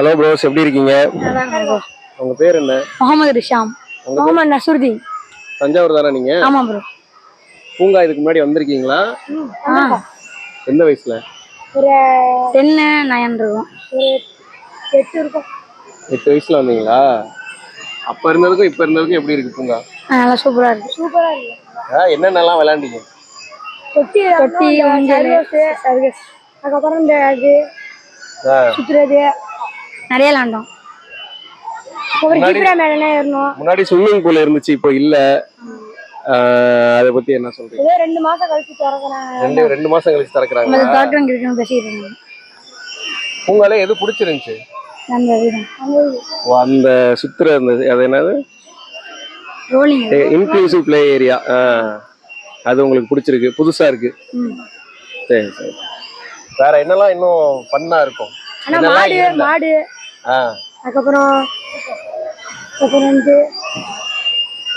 Hello pros எப்படி இருக்கீங்க? உங்க பேர் என்ன? முகமது ரிஷாம். முகமது நசுருதீன். தஞ்சாவூர் தானே நீங்க? ஆமா ப்ரோ பூங்கா இதுக்கு முன்னாடி வந்திருக்கீங்களா? எந்த வயசுல? ஒரு டென்னு நயன் இருக்கும். ஒரு எட்டு இருக்கும். எட்டு வயசுல வந்தீங்களா? அப்ப இருந்ததுக்கும் இப்ப இருந்ததுக்கும் எப்படி இருக்கு பூங்கா? நல்லா சூப்பரா இருக்கு. சூப்பரா இருக்கு. என்னென்னலாம் விளையாண்டீங்க? தொட்டி தொட்டி அதுக்கப்புறம் இந்த இது சுத்துறது. நிறைய விளாண்டோம். ஜிப்ரா ஏறணும்? முன்னாடி ஸ்விம்மிங் பூல் இருந்துச்சு இப்போ இல்ல. அதை பத்தி என்ன சொல்றீங்க? ஏதோ ரெண்டு மாசம் கழிச்சு திறக்கிறாங்க. ரெண்டு ரெண்டு மாசம் கழிச்சு திறக்கிறாங்க நம்ம தோட்டம் இருக்குன்னு பேசிட்டு இருந்தோம். பூங்கால எது பிடிச்சிருந்துச்சு? அந்த ஓ, அந்த சுத்துற அந்த அது என்னது? ரோலிங் இன்க்ளூசிவ் ப்ளே ஏரியா அது உங்களுக்கு பிடிச்சிருக்கு புதுசா இருக்கு. சரி சரி. வேற என்னெல்லாம் இன்னும் ஃபன்னா இருக்கும்? ஆனா மாடு? மாடு. அதுக்கப்புறம் அப்புறம் வந்து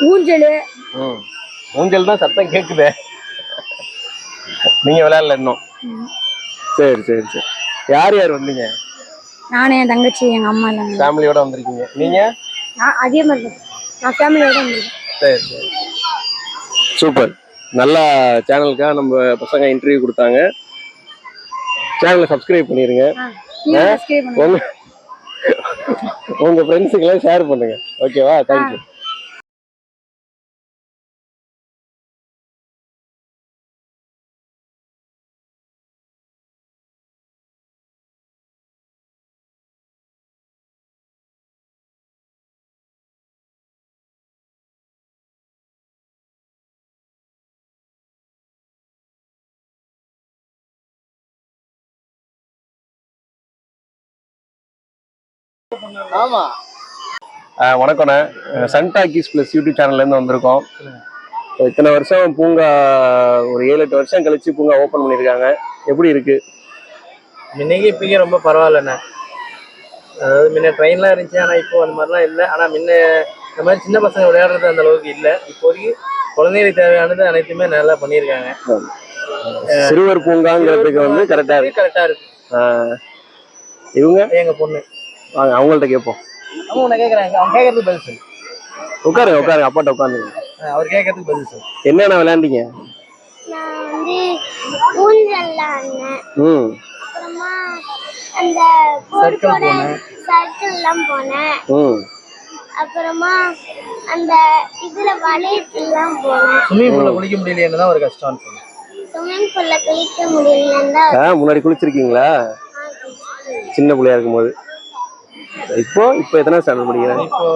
ஊஞ்சல் ஊஞ்சல் தான் சத்தம் கேக்குதே. நீங்க விளையாடல இன்னும். சரி சரி சரி. யார் யார் வந்தீங்க? நானே என் தங்கச்சி எங்க அம்மா எல்லாம் ஃபேமிலியோட வந்திருக்கீங்க. நீங்க? நான் அதே மாதிரி நான் ஃபேமிலியோட வந்திருக்கேன். சரி சரி. சூப்பர். நல்ல சேனலுக்காக நம்ம பசங்க இன்டர்வியூ கொடுத்தாங்க. சேனலை சப்ஸ்கிரைப் சப்ஸ்கிரைப் பண்ணுங்க. உங்க ஃப்ரெண்ட்ஸுக்கெல்லாம் ஷேர் பண்ணுங்க. ஓகேவா தேங்க்யூ ஆமா. வணக்கண்ணே சன் டாக்கீஸ் ப்ளஸ் யூடியூப் சேனல்லேருந்து வந்திருக்கோம். இத்தனை வருஷம் பூங்கா ஒரு ஏழு எட்டு வருஷம் கழிச்சு பூங்கா ஓப்பன் பண்ணியிருக்காங்க. எப்படி இருக்கு? முன்னைக்கு இப்போக்கே ரொம்ப பரவாயில்லண்ணே. அதாவது முன்ன ட்ரெயின்லாம் இருந்துச்சு ஆனால் இப்போ அந்த மாதிரிலாம் இல்லை. ஆனால் முன்ன இந்த மாதிரி சின்ன பசங்க விளையாடுறது அந்த அளவுக்கு இல்லை. இப்போதைக்கு குழந்தைகளுக்கு தேவையானது அனைத்துமே நல்லா பண்ணியிருக்காங்க. சிறுவர் பூங்காங்கிறதுக்கு வந்து கரெக்டாக இருக்கு. கரெக்டாக இருக்கு. ஆஹ் இவங்க? எங்கள் பொண்ணு. வாங்க அவங்கள்ட்ட கேட்போம். அவங்க உன்னை கேட்குறாங்க அவங்க கேட்கறதுக்கு பதில் சொல்லு. உட்காருங்க உட்காருங்க அப்பாட்ட உட்காந்துங்க அஹ் அவர் கேட்கறதுக்கு பதில் சொல்லு. என்னென்ன விளையாண்டீங்க? நான் வந்து ஊஞ்சல்ல ஆடினேன். ம். அப்புறமா அந்த போனேன். சர்க்கிள்லாம் போனேன். ம். அப்புறமா அந்த இதுல வளையத்துலாம் போனேன். ஸ்விம்மிங் பூலில் குளிக்க முடியலையேன்னு தான் ஒரு கஷ்டம்னு சொல்லு ஸ்விம்மிங் பூல்ல குளிக்க முடியலன்னு தான் ஆ முன்னாடி குளிச்சிருக்கீங்களா? சின்ன பிள்ளையா இருக்கும்போது. இப்போ இப்போ எத்தனை ஸ்டாண்டர்ட் படிக்கிறேன் இப்போ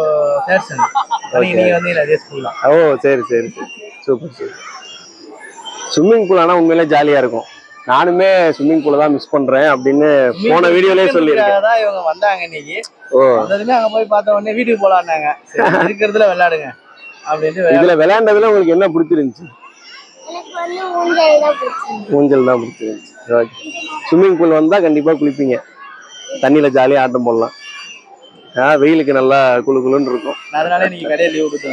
தேர்ட் ஸ்டாண்டர்ட் ஓ சரி சரி சரி. Super super. ஸ்விம்மிங் பூல் ஆனால் உண்மையிலே ஜாலியாக இருக்கும். நானுமே ஸ்விம்மிங் பூலை தான் மிஸ் பண்ணுறேன் அப்படின்னு போன வீடியோலேயே சொல்லியிருக்கேன். தான் இவங்க வந்தாங்க இன்னைக்கு. ஓ. வந்ததுமே அங்க போய் பார்த்த உடனே வீட்டுக்கு போலான்னாங்க. சரி இருக்கிறதுல விளையாடுங்க விளையாடு- இதில் விளையாண்டதுல உங்களுக்கு என்ன பிடிச்சிருந்துச்சு? வந்து ஊஞ்சல் தான் பிடிச்சிருந்தது ஊஞ்சல் தான் பிடிச்சிருந்துச்சு. ஓகே ஸ்விம்மிங் பூல் வந்தால் கண்டிப்பாக குளிப்பீங்க. தண்ணியில் ஜாலியாக ஆட்டம் போடலாம். வெயிலுக்கு நல்லா குளு குளுன்னு இருக்கும். அதனால இன்னைக்கு கடையை லீவ் விட்டு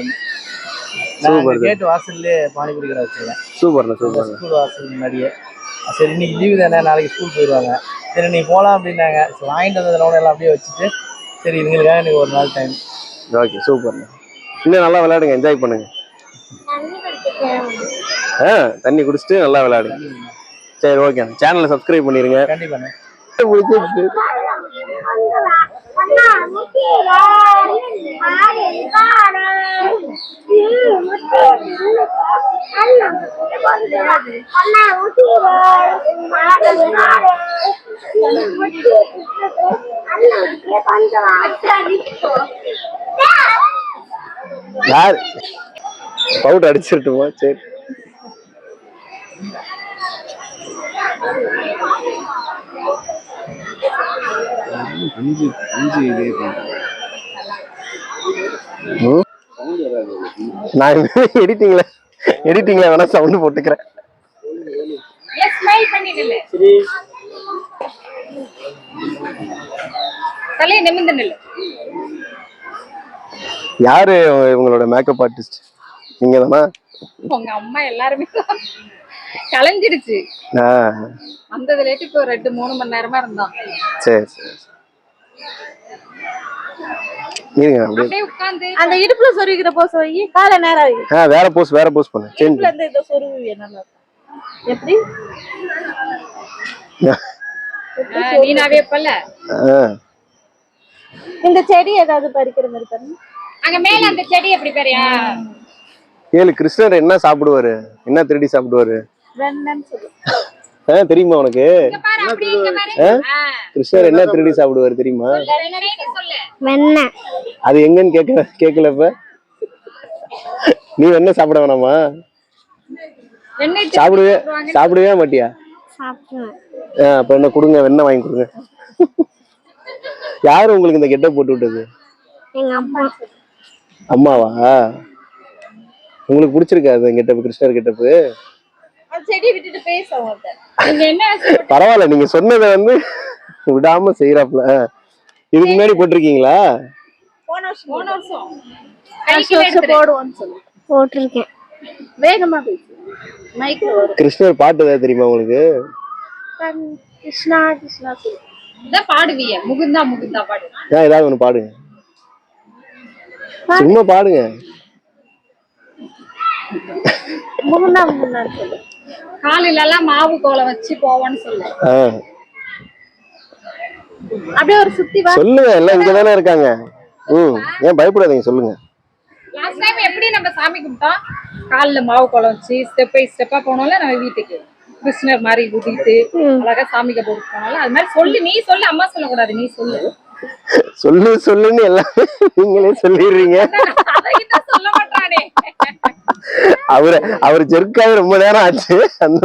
Super. நான் கேட்டு வாசல்லே பானிபூரி கடை வச்சிருக்கேன். சூப்பர்ண்ணா சூப்பர்ண்ணா ஸ்கூல் வாசல் முன்னாடியே. சரி இன்னைக்கு லீவு தானே நாளைக்கு ஸ்கூல் போயிடுவாங்க. சரி நீ போகலாம் அப்படின்னாங்க. சரி வாங்கிட்டு வந்ததுனால எல்லாம் அப்படியே வச்சுட்டு சரி இதுங்களுக்காக எனக்கு ஒரு நாள் டைம் ஓகே சூப்பர்ண்ணா இன்னும் நல்லா விளையாடுங்க என்ஜாய் பண்ணுங்க. தண்ணி குடிச்சிட்டு ஆ தண்ணி குடிச்சிட்டு நல்லா விளையாடுங்க. சரி ஓகே சேனலை சப்ஸ்கிரைப் பண்ணிருங்க. கண்டிப்பாண்ணே பிடிச்சிருச்சு. அண்ணா முட்டியில மாடு பாரு அண்ணா அண்ணா முட்டியில மாடு பாரு அண்ணா கொஞ்சம் யார்? பவுட் அடிச்சிருட்டுமா? சரி. ம்? நான் எடிட்டிங்ல எடிட்டிங்ல வேணா சவுண்ட் போட்டுக்கிறேன். யாரு இவங்களோட மேக்கப் ஆர்டிஸ்ட் நீங்க தானா உங்க அம்மா எல்லாருமே. கலைஞ்சிடுச்சு. ஆ. வந்ததுலேட்டு இப்போ ரெண்டு மூணு மணி நேரமா இருந்தான். சரி சரி இருங்க அப்படியே அப்படியே உட்கார்ந்து அந்த இடுப்புல சொருகிற போஸ் வை காலை நேரம் வை ஆ வேற போஸ் வேற போஸ் பண்ணு சேஞ்ச் இடுப்புல இருந்து இதை சொருவி நல்லா இருக்கும். எப்படி? நீனாவே பல்ல இந்த செடி ஏதாவது பறிக்கிற மாதிரி பாருங்க அங்க மேல அந்த செடி எப்படி பெரியா கேளு கிருஷ்ணர் என்ன சாப்பிடுவாரு? என்ன திருடி சாப்பிடுவாரு? வெண்ணன்னு சொல்லு. ஆ தெரியுமா உனக்கு. கிருஷ்ணர் என்ன திருடி சாப்பிடுவாரு தெரியுமா? என்னன்னு சொல்லு? வெண்ணெய் அது எங்கன்னு கேட்க கேட்கல இப்ப. நீ என்ன சாப்பிட வேணாமா? சாப்பிடுவே. சாப்பிடவே மாட்டியா? அப்ப என்ன கொடுங்க வெண்ணெய் வாங்கி கொடுங்க. யாரு உங்களுக்கு இந்த கெட்ட போட்டு விட்டது? எங்க அம்மா. அம்மாவா? உங்களுக்கு பிடிச்சிருக்கா அந்த கெட்டப்பு கிருஷ்ணர் கெட்டப்பு? செடியை விட்டுட்டு பேச அவங்கள்ட்ட நீங்க என்ன பரவாயில்ல நீங்க சொன்னதை வந்து விடாம செய்யறாப்ல இதுக்கு முன்னாடி போட்டிருக்கீங்களா? போன வருஷம் போன போட்டிருக்கேன். வேகமா பேசு. கிருஷ்ணர் பாட்டு ஏதாவது தெரியுமா உங்களுக்கு? கிருஷ்ணா கிருஷ்ணா சொல்லு. இதான் பாடுவிய. முகுந்தா முகுந்தா பாடு. ஏன் ஏதாவது ஒண்ணு பாடுங்க. சும்மா பாடுங்க. முகுந்தா முகுந்தான்னு சொல்லு. காலையில எல்லாம் மாவு கோலம் வச்சு போவோன்னு சொல்லு. அப்படியே ஒரு சுத்தி வா. சொல்லுங்க எல்லாம் இங்க தானே இருக்காங்க. ம் ஏன் பயப்படாதீங்க சொல்லுங்க. லாஸ்ட் டைம் எப்படி நம்ம சாமி கும்பிட்டோம்? கால்ல மாவு கோலம் வச்சு ஸ்டெப் பை ஸ்டெப்பா போனோம்ல நம்ம வீட்டுக்கு. கிருஷ்ணர் மாதிரி ஊதிட்டு அழகா சாமிக்கு போட்டு போனோம்ல அது மாதிரி சொல்லு நீ சொல்லு அம்மா சொல்லக்கூடாது நீ சொல்லு. சொல்லு சொல்லுன்னு எல்லாமே நீங்களே சொல்லிடுறீங்க. சொல்ல மாட்டானே. அவரு அவர் ஜெர்க்காக ரொம்ப நேரம் ஆச்சு. அந்த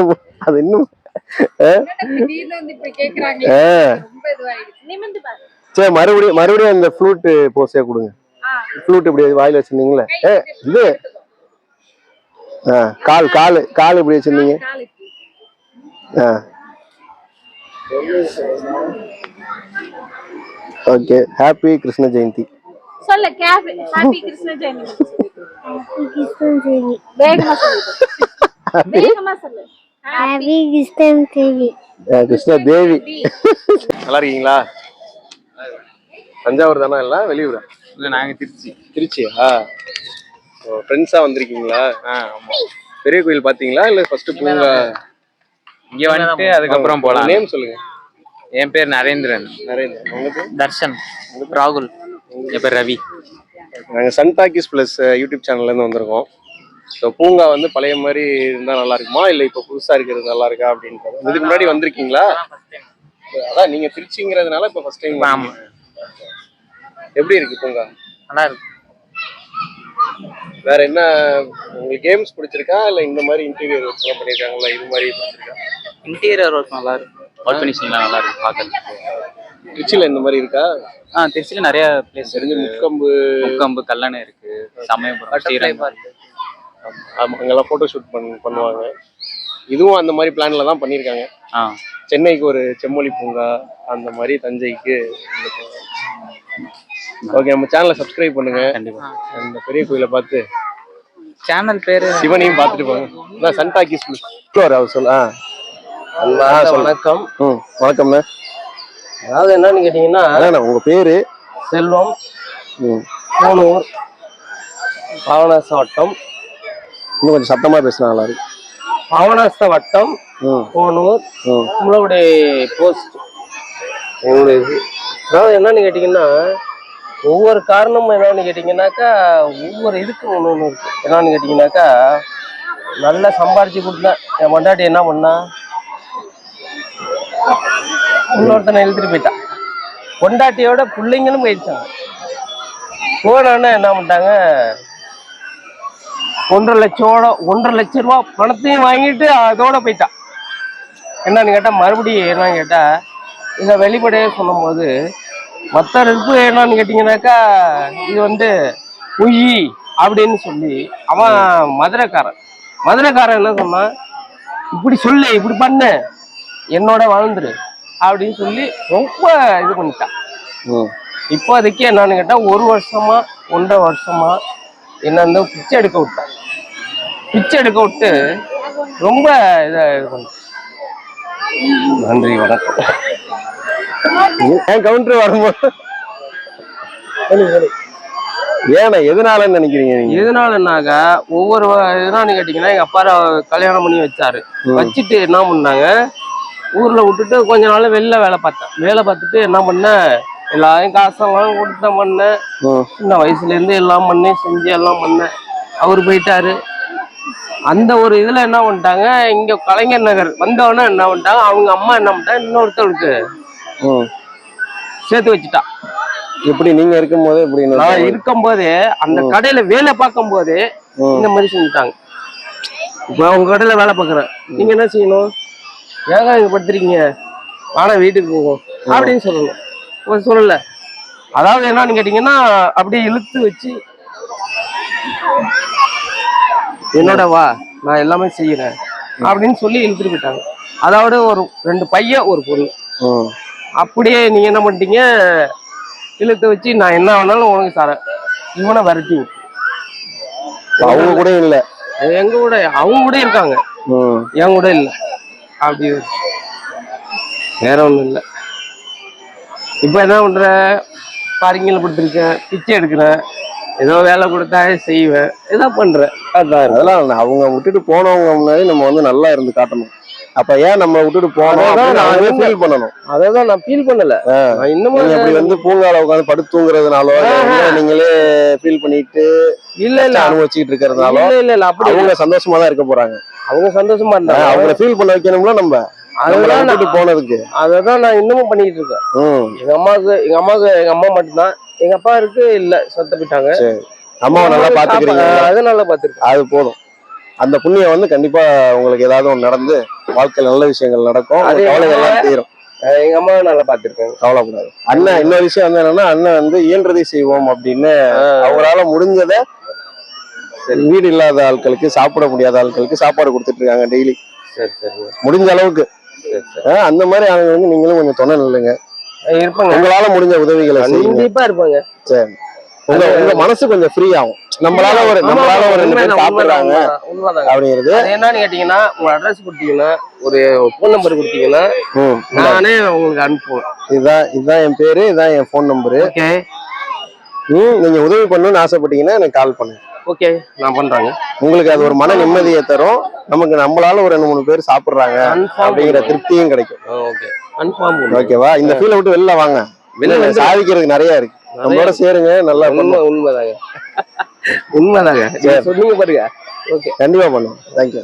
அது இன்னும் சரி மறுபடியும் மறுபடியும் அந்த ஃப்ளூட் போஸே கொடுங்க. ஃப்ளூட் இப்படி வாயில வச்சிருந்தீங்களே ஏ இது. ஆ கால் கால் கால் இப்படி வச்சிருந்தீங்க. Okay happy Krishna Jayanthi. சொல்ல கேப் ஹாப்பி கிருஷ்ண ஜெயந்தி கிருஷ்ணன் தேவி வேகமா சொல்லு. வேகமா சொல்லு. ஹாப்பி கிருஷ்ணன் தேவி ஆ, கிருஷ்ண தேவி நல்லா இருக்கீங்களா தஞ்சாவூர் தானே எல்லாம் வெளியூரா? இல்லை நாங்கள் திருச்சி. திருச்சியா? ஃப்ரெண்ட்ஸா வந்திருக்கீங்களா? பெரிய கோயில் பாத்தீங்களா? இல்ல ஃபர்ஸ்ட் பூங்கா? இங்கே வந்துட்டு அதுக்கப்புறம் போகலாம் நேம் சொல்லுங்க. என் பேர் நரேந்திரன். நரேந்திரன். உங்க பேர்? தர்ஷன். ராகுல். என் பேர் ரவி. நாங்கள் சன் டாக்கிஸ் ப்ளஸ் யூடியூப் சேனல்லேருந்து வந்திருக்கோம். ஸோ பூங்கா வந்து பழைய மாதிரி இருந்தால் நல்லா இருக்குமா? இல்லை இப்போ புதுசாக இருக்கிறது நல்லா இருக்கா அப்படின்றது? இதுக்கு முன்னாடி வந்திருக்கீங்களா? அதான் நீங்கள் திருச்சிங்கிறதுனால இப்போ ஃபர்ஸ்ட் டைம் ஆமா. எப்படி இருக்கு பூங்கா? நல்லா இருக்கு. வேற என்ன உங்களுக்கு கேம்ஸ் பிடிச்சிருக்கா? இல்லை இந்த மாதிரி இன்டீரியர் ஒர்க்லாம் பண்ணியிருக்காங்களா இது மாதிரி பிடிச்சிருக்கா? இன்டீரியர் ஒர்க் நல்லா இருக்கு. ஒர்க் நல்லா இருக்கு பார்க்கறதுக்கு. திருச்சியில் இந்த மாதிரி இருக்கா? ஆ திருச்சியில் நிறைய பிளேஸ் தெரிஞ்சு இருக்கு முக்கம்பு முக்கம்பு கல்லணை இருக்கு சமயபுரம் ஸ்ரீரங்கம். ஆமா, அங்கெல்லாம் ஃபோட்டோ ஷூட் பண் பண்ணுவாங்க. இதுவும் அந்த மாதிரி பிளான்ல தான் பண்ணியிருக்காங்க ஆ. சென்னைக்கு ஒரு செம்மொழி பூங்கா அந்த மாதிரி தஞ்சைக்கு ஓகே நம்ம சேனலை சப்ஸ்கிரைப் பண்ணுங்க. கண்டிப்பா. அந்த பெரிய கோயிலை பார்த்து சேனல் பேரு? சிவனையும் பார்த்துட்டு போங்க. நான் சன்டாக்கிஸ் அவர் சொல் ஆ. ஆ, சொல்லு. வணக்கம். ம் வணக்கம்ண்ணா. அதாவது என்னன்னு கேட்டீங்கன்னா உங்க பேரு? செல்வம் கூனூர் பாவனாச வட்டம் இன்னும் கொஞ்சம் சத்தமா பேசினா நல்லா இருக்கு பாவனாச வட்டம் கூனூர் உங்களுடைய போஸ்ட் இது. அதாவது என்னன்னு கேட்டீங்கன்னா ஒவ்வொரு காரணமும் என்னன்னு கேட்டீங்கன்னாக்கா ஒவ்வொரு இதுக்கு ஒன்று ஒன்று இருக்கு. என்னன்னு கேட்டீங்கன்னாக்கா நல்லா சம்பாரிச்சு கொடுத்தேன் என் பொண்டாட்டி என்ன பண்ணா? இன்னொருத்தனை எழுத்துட்டு போயிட்டான் பொண்டாட்டியோட பிள்ளைங்களும் போயிடுச்சாங்க. போனோன்னு என்ன பண்ணிட்டாங்க? ஒன்றரை லட்சோட ஒன்றரை லட்ச ரூபா பணத்தையும் வாங்கிட்டு அதோட போயிட்டான் என்னன்னு கேட்டால் மறுபடியும் என்னன்னு கேட்டால் இதை வெளிப்படையாக சொல்லும்போது மற்ற இருப்பு என்னன்னு கேட்டிங்கனாக்கா இது வந்து பொய் அப்படின்னு சொல்லி அவன் மதுரைக்காரன். மதுரைக்காரன் என்ன சொன்னான்? இப்படி சொல்லு இப்படி பண்ணு. என்னோட வாழ்ந்துரு அப்படின்னு சொல்லி ரொம்ப இது பண்ணிட்டான் இப்போதைக்கு என்னன்னு கேட்டா ஒரு வருஷமா ஒன்றரை வருஷமா என்ன வந்து பிச்சை எடுக்க விட்டான் பிச்சை எடுக்க விட்டு ரொம்ப இதை இது பண்ண நன்றி வணக்கம். ஏன் கவுண்டர் வரும்போது? ஏன்னா எதனாலன்னு நினைக்கிறீங்க நீங்க? எதனாலனாக்கா ஒவ்வொரு எதனால கேட்டீங்கன்னா எங்க அப்பா கல்யாணம் பண்ணி வச்சாரு. வச்சுட்டு என்ன பண்ணாங்க? ஊர்ல விட்டுட்டு கொஞ்ச நாள் வெளில வேலை பார்த்தேன். வேலை பார்த்துட்டு என்ன பண்ணேன்? எல்லாரையும் காசெல்லாம் கொடுத்த பண்ணேன். சின்ன வயசுல இருந்து எல்லாம் பண்ணி செஞ்சு எல்லாம் பண்ணேன். அவர் போயிட்டாரு. அந்த ஒரு இதுல என்ன பண்ணிட்டாங்க? இங்க கலைஞர் நகர் வந்தவொடனே என்ன பண்ணிட்டாங்க? அவங்க அம்மா என்ன பண்ணிட்டாங்க? இன்னொருத்தவருக்கு. சேர்த்து வச்சுட்டா. எப்படி நீங்க இருக்கும் போதே எப்படி நான் இருக்கும் போதே அந்த. கடையில வேலை பார்க்கும் போதே. இந்த மாதிரி செஞ்சுட்டாங்க. இப்போ உங்க கடையில வேலை பார்க்குறேன். நீங்க என்ன செய்யணும்? ஏங்க இங்க வாடா வீட்டுக்கு போவோம். அப்படின்னு சொல்லணும். சொல்லல. அதாவது என்னன்னு கேட்டீங்கன்னா அப்படியே இழுத்து வச்சு என்னோட வா நான் எல்லாமே செய்யறேன். அப்படின்னு சொல்லி இழுத்துட்டு போயிட்டாங்க. அதோட ஒரு ரெண்டு பையன் ஒரு பொண்ணு. ம். அப்படியே நீங்க என்ன பண்ணிட்டீங்க? இழுத்து வச்சு நான் என்ன வேணாலும் உனக்கு தரேன். இவனை விரட்டி. அவங்க கூட இல்ல. எங்க கூட அவங்க கூட இருக்காங்க. என் கூட இல்ல. அப்படி. வேற ஒன்றும் இல்லை. இப்போ என்ன பண்ணுற பாரிங்கில் கொடுத்துருக்கேன் பிச்சை எடுக்கிறேன் ஏதோ வேலை கொடுத்தா செய்வேன். ஏதோ பண்ணுறேன் அதான். அதெல்லாம் அவங்க விட்டுட்டு போனவங்க முன்னாடி நம்ம வந்து நல்லா இருந்து காட்டணும். அப்ப ஏன் நம்ம விட்டுட்டு போனோம் அதான் நான் ஃபீல் பண்ணணும். அதான் நான் ஃபீல் பண்ணல. இன்னமும் அப்படி வந்து பூங்கால உட்காந்து படுத்து தூங்குறதுனாலோ நீங்களே ஃபீல் பண்ணிட்டு இல்ல இல்ல. அனுபவிச்சுட்டு இருக்கிறதுனாலோ இல்ல இல்ல அப்படி அவங்க சந்தோஷமா தான் இருக்க போறாங்க. அவங்க சந்தோஷமா இருந்தாங்க. அவங்கள ஃபீல் பண்ண வைக்கணும்ல நம்ம. அதெல்லாம் போனதுக்கு. அததான் நான் இன்னமும் பண்ணிட்டு இருக்கேன். எங்க அம்மாவுக்கு எங்க அம்மாவுக்கு எங்க அம்மா மட்டும்தான். எங்க அப்பா இருக்கு இல்ல. சொத்த போயிட்டாங்க அம்மாவை நல்லா பாத்துக்கிறீங்க. அது நல்லா பாத்துருக்கேன். அது போதும். அந்த புண்ணியம் வந்து கண்டிப்பா உங்களுக்கு ஏதாவது ஒண்ணு நடந்து வாழ்க்கையில நல்ல விஷயங்கள் நடக்கும். அது கவலை எல்லாம் என்ன? தீரும். எங்க அம்மாவை நல்லா பாத்துருக்கேன் கவலைப்படாது. அண்ணன் இன்னொரு விஷயம் வந்து என்னன்னா அண்ணன் வந்து இயன்றதை செய்வோம் அப்படின்னு அவரால முடிஞ்சத வீடு இல்லாத ஆட்களுக்கு சாப்பிட முடியாத ஆட்களுக்கு சாப்பாடு கொடுத்துட்டு இருக்காங்க டெய்லி. சரி சரி. முடிஞ்ச அளவுக்கு. அந்த மாதிரி ஆளுங்க வந்து நீங்களும் கொஞ்சம் துணை நில்லுங்க. இருப்பாங்க. உங்களால முடிஞ்ச உதவிகளை கண்டிப்பா இருப்பாங்க. உங்க உங்க மனசு கொஞ்சம் ஃப்ரீ ஆகும். நம்மளால ஒரு நம்மளால ஒரு ரெண்டு பேர் சாப்பிடுறாங்க. அப்படிங்கிறது என்னன்னு கேட்டீங்கன்னா உங்க அட்ரஸ் கொடுத்தீங்கன்னா ஒரு ஃபோன் நம்பர் கொடுத்தீங்கன்னா நானே உங்களுக்கு அனுப்புவேன். இதுதான் இதுதான் என் பேரு இதுதான் என் ஃபோன் நம்பரு ஓகே. ம் நீங்க உதவி பண்ணணும்னு ஆசைப்பட்டீங்கன்னா எனக்கு கால் பண்ணுங்க. ஓகே நான் பண்றேங்க. உங்களுக்கு அது ஒரு மன நிம்மதியை தரும். நமக்கு நம்மளால ஒரு ரெண்டு மூணு பேர் சாப்பிடுறாங்க அப்படிங்கிற. திருப்தியும் கிடைக்கும். ஓகே. கன்ஃபார்ம் ஓகேவா? இந்த ஃபீலை விட்டு வெளில வாங்க. வெளில சாதிக்கிறதுக்கு நிறைய இருக்கு. நம்மளோட சேருங்க நல்லா உண்மை உண்மைதாங்க. உண்மைதாங்க. சொன்னீங்க பாருங்க. ஓகே கண்டிப்பா பண்ணுவோம். தேங்க்யூ